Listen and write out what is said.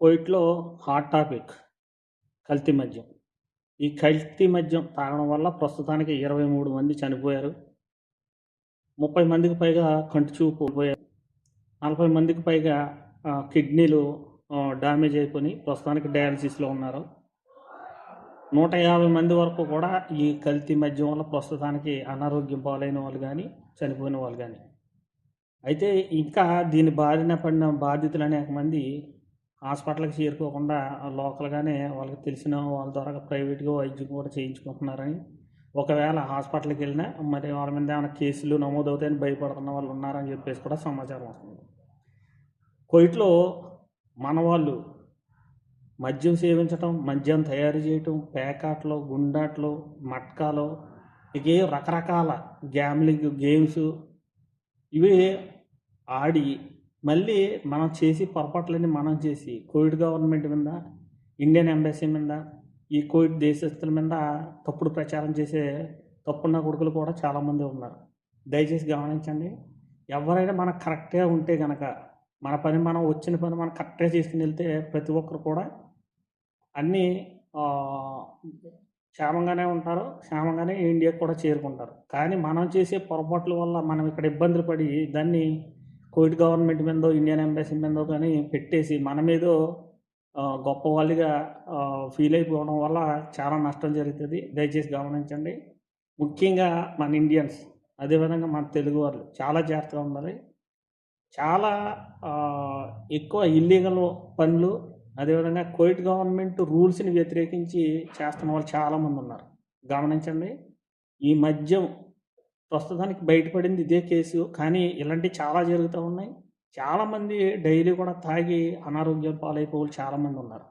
కోవిడ్‌లో hot topic కల్తీ మద్యం. ఈ కల్తీ మద్యం తాగడం వల్ల ప్రస్తుతానికి 23 మంది చనిపోయారు. 30 మందికి పైగా కంటి చూపు పోయారు. 40 మందికి పైగా కిడ్నీలు డ్యామేజ్ అయిపోయి ప్రస్తుతానికి డయాలసిస్లో ఉన్నారు. 150 మంది వరకు కూడా ఈ కల్తీ మద్యం వల్ల ప్రస్తుతానికి అనారోగ్యం పాలైన వాళ్ళు కానీ చనిపోయిన వాళ్ళు కానీ అయితే ఇంకా దీని బారిన పడిన బాధితులు అనేక మంది హాస్పిటల్‌కి చేరుకోకుండా లోకల్‌గానే వాళ్ళకి తెలిసిన వాళ్ళ ద్వారా ప్రైవేట్‌గా వైద్యం కూడా చేయించుకుంటున్నారని, ఒకవేళ హాస్పిటల్కి వెళ్ళినా మరి వాళ్ళ మీద ఏమైనా కేసులు నమోదవుతాయని భయపడుతున్న వాళ్ళు ఉన్నారని చెప్పేసి కూడా సమాచారం వస్తుంది. కొయిట్లో మన వాళ్ళు మద్యం సేవించటం, మద్యం తయారు చేయటం, పేకాటలు, గుండాట్లు, మట్కాలు ఇక రకరకాల గ్యామ్లింగ్ గేమ్స్ ఇవి ఆడి మళ్ళీ మనం చేసి పొరపాట్లన్నీ మనం చేసి కోవిడ్ గవర్నమెంట్ మీద, ఇండియన్ ఎంబసీ మీద, ఈ కోవిడ్ దేశస్తుల మీద తప్పుడు ప్రచారం చేసే తప్పున్న కొడుకులు కూడా చాలామంది ఉన్నారు. దయచేసి గమనించండి. ఎవరైనా మనకు కరెక్ట్‌గా ఉంటే గనక, మన పని మనం వచ్చిన పని మనం కరెక్ట్‌గా చేసుకుని వెళ్తే ప్రతి ఒక్కరు కూడా అన్నీ క్షేమంగానే ఉంటారు. క్షేమంగానే ఇండియాకి కూడా చేరుకుంటారు. కానీ మనం చేసే పొరపాట్ల వల్ల మనం ఇక్కడ ఇబ్బందులు పడి దాన్ని కోవిడ్ గవర్నమెంట్ మీదో, ఇండియన్ ఎంబసీ మీదో కానీ పెట్టేసి మన మీదో గొప్ప వాళ్ళుగా ఫీల్ అయిపోవడం వల్ల చాలా నష్టం జరుగుతుంది దయచేసి గమనించండి. ముఖ్యంగా మన ఇండియన్స్, అదేవిధంగా మన తెలుగు వాళ్ళు చాలా జాగ్రత్తగా ఉండాలి. చాలా ఎక్కువ ఇల్లీగల్ పనులు, అదేవిధంగా కోవిడ్ గవర్నమెంట్ రూల్స్‌ని వ్యతిరేకించి చేస్తున్న వాళ్ళు చాలామంది ఉన్నారు. గమనించండి. ఈ మద్యం ప్రస్తుతానికి బయటపడింది ఇదే కేసు. కానీ ఇలాంటివి చాలా జరుగుతూ ఉన్నాయి. చాలామంది డైలీ కూడా తాగి అనారోగ్యం పాలైపోవాలి చాలామంది ఉన్నారు.